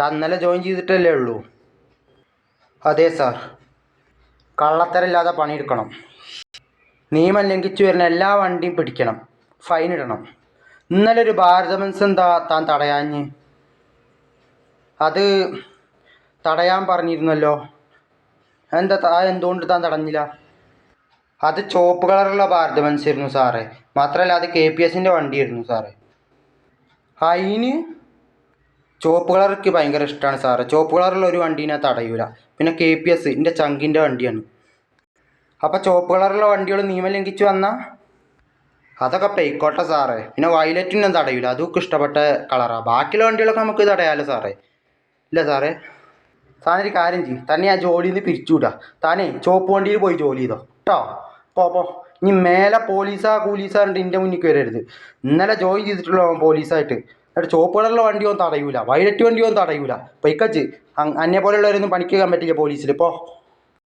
താൻ ഇന്നലെ ജോയിൻ ചെയ്തിട്ടല്ലേ ഉള്ളൂ. അതെ സാർ കള്ളത്തരമില്ലാതെ പണിയെടുക്കണം. നിയമം ലംഘിച്ചു വരുന്ന എല്ലാ വണ്ടിയും പിടിക്കണം. ഫൈൻ ഇടണം. ഇന്നലെ ഒരു ഭാരതമൻസ് എന്താ താൻ തടയാഞ്ഞ്? അത് തടയാൻ പറഞ്ഞിരുന്നല്ലോ. എന്താ താ എന്തുകൊണ്ട് താൻ തടഞ്ഞില്ല? അത് ചുവപ്പ് കളറുള്ള ഭാരതമൻസ് ആയിരുന്നു സാറേ. മാത്രമല്ല അത് കെ പി എസിന്റെ വണ്ടിയായിരുന്നു സാറേ. അതിന് ചുവപ്പ് കളർക്ക് ഭയങ്കര ഇഷ്ടമാണ് സാറ്. ചുവപ്പ് കളറുള്ള ഒരു വണ്ടീനെ തടയൂല. പിന്നെ കെ പി എസ് എന്റെ ചങ്കിന്റെ വണ്ടിയാണ്. അപ്പോൾ ചുവപ്പ് കളറുള്ള വണ്ടികൾ നിയമം ലംഘിച്ച് വന്നാൽ അതൊക്കെ പെയ്ക്കോട്ടെ സാറേ. പിന്നെ വയലറ്റിനും തടയൂല. അതൊക്കെ ഇഷ്ടപ്പെട്ട കളറാണ് ബാക്കിയുള്ള വണ്ടികളൊക്കെ നമുക്ക് തടയാലോ സാറേ? ഇല്ല സാറേ. താനൊരു കാര്യം ചെയ്യും. തന്നെ ആ ജോലിയിൽ നിന്ന് പിരിച്ചുവിടാ താനേ ചുവപ്പ് വണ്ടിയിൽ പോയി ജോലി ചെയ്തോ. കേട്ടോ പോ ഇനി മേലെ പോലീസാ കൂലീസാ പറഞ്ഞിട്ട് എന്റെ മുന്നിൽ വരരുത് ഇന്നലെ ജോയിൻ ചെയ്തിട്ടുള്ള പോലീസായിട്ട്. എന്നിട്ട് ചുവപ്പ് കളറുള്ള വണ്ടിയൊന്നും തടയൂല. വയലറ്റ് വണ്ടിയൊന്നും തടയൂല. പൊയ്ക്കച്ച് അന്നെ പോലെയുള്ളവരൊന്നും പണിക്കാൻ പറ്റില്ല പോലീസിൽ പോ